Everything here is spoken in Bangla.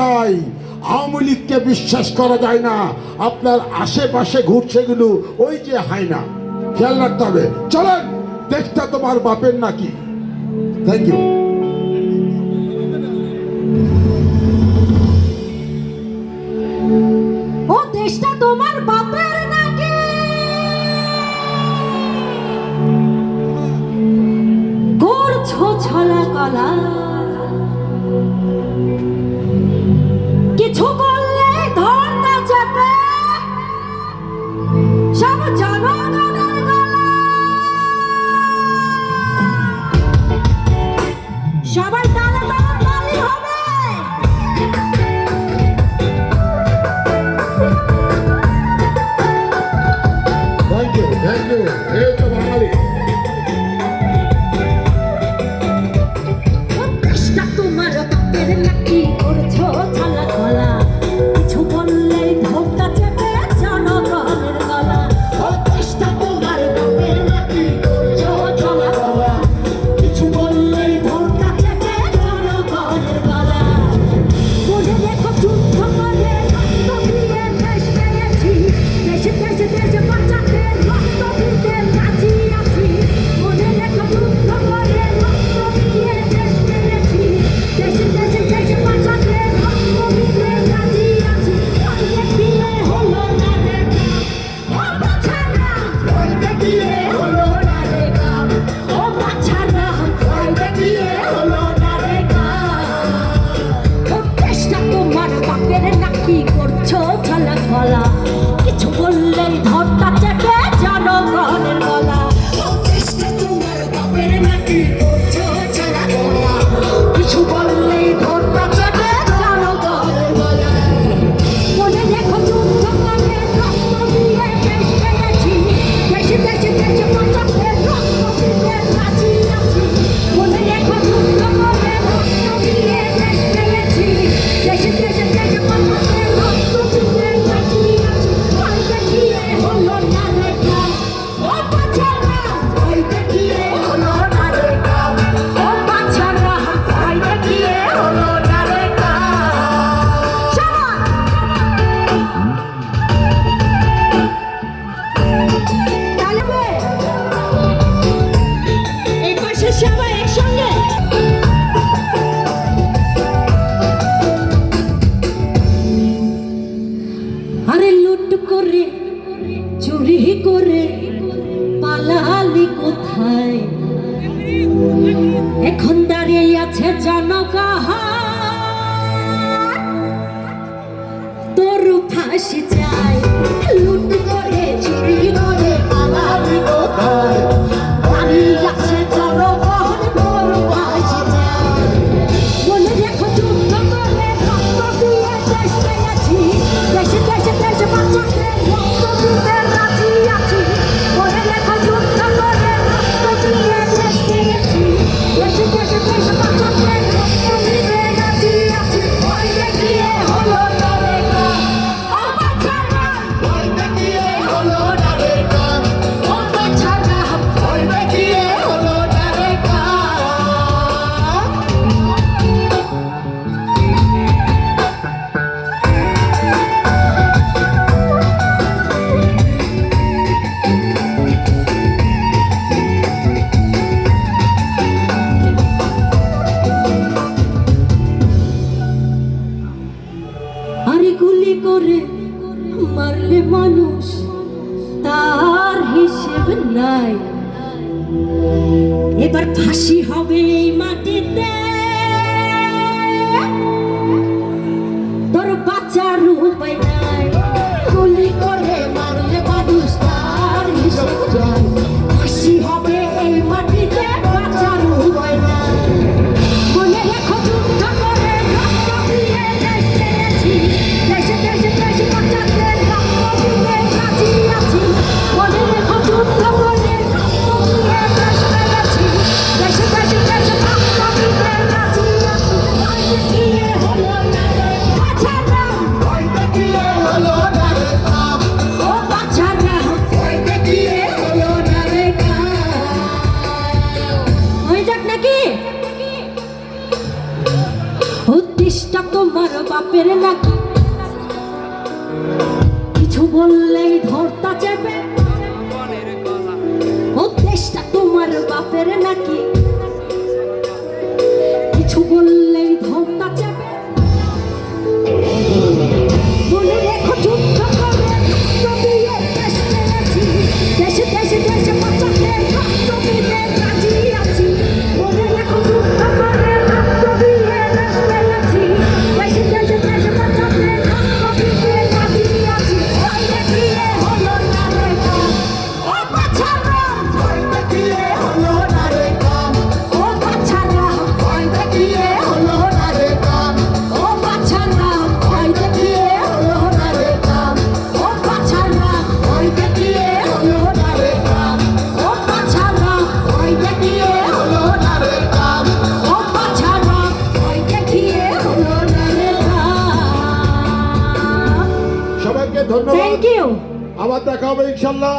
যায় আওয়ামী লীগকে বিশ্বাস করা যায় না। আপনার আশেপাশে ঘুরছে গুলো, ওই যে হায়না খেয়াল রাখতে হবে। চলেন, দেখতে তোমার বাপের নাকি। থ্যাংক ইউ তোমার বাপের নাকি? করছ ছলা কলা। September keep তোর ফাঁসি চাই। আরে গুলি করে মারলে মানুষ তার হিসেব নাই। এবার ফাঁসি হবে এই মাটিতে। ডিসটা তোমার বাপের নাকি? কিছু বললেই ধরতা চেপে। ও তোমার বাপের আবার দেখা হবে ইনশাল্লাহ।